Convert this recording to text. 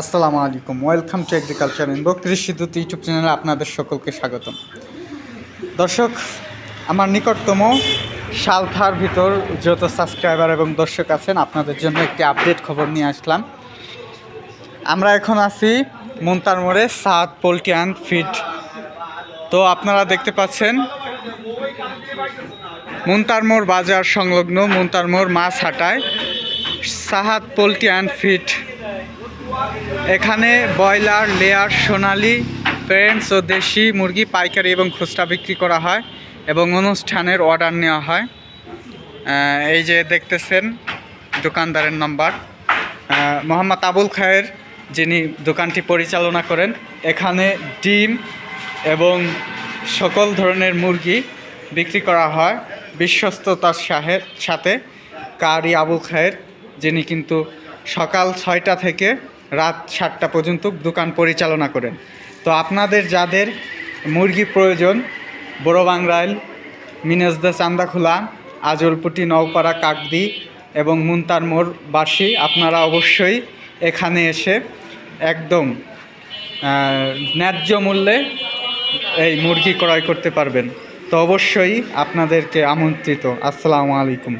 আসসালামু আলাইকুম। Welcome to agriculture ইনবো কৃষি দূত ইউটিউব চ্যানেলে আপনাদের সকলকে স্বাগতম। দর্শক, আমার নিকটতম সালথার ভিতর যত সাবস্ক্রাইবার এবং দর্শক আছেন, আপনাদের জন্য একটি আপডেট খবর নিয়ে আসলাম। আমরা এখন আছি মুন্তার মোড়ে সাত পোলট্রি অ্যান্ড ফিড তো আপনারা দেখতে পাচ্ছেন মুন্তারমোড় বাজার সংলগ্ন মুন্তারমোড় মাছ হাটায় সাহাদ পোলট্রি অ্যান্ড ফিড এখানে ব্রয়লার, লেয়ার, সোনালি প্যারেন্টস ও দেশি মুরগি, পাইকারি এবং খুচরা বিক্রি করা হয় এবং অনুষ্ঠানের অর্ডার নেওয়া হয়। এই যে দেখতেছেন দোকানদারের নাম্বার। মোহাম্মদ আবুল খায়ের যিনি দোকানটি পরিচালনা করেন, এখানে ডিম এবং সকল ধরনের মুরগি বিক্রি করা হয়। বিশ্বস্ততার সাথে কারি আবুল খায়ের, যিনি কিন্তু সকাল ছয়টা থেকে রাত সাতটা পর্যন্ত দোকান পরিচালনা করেন। তো আপনাদের যাদের মুরগি প্রয়োজন, বড় বাংলাইল মিনেজদা চান্দাখোলা, আজলপুটি, নওপাড়া, কাকদি এবং মুন্তার মোড় বাসী, আপনারা অবশ্যই এখানে এসে একদম ন্যায্য মূল্যে এই মুরগি ক্রয় করতে পারবেন। তো অবশ্যই আপনাদেরকে আমন্ত্রিত। আসসালামু আলাইকুম।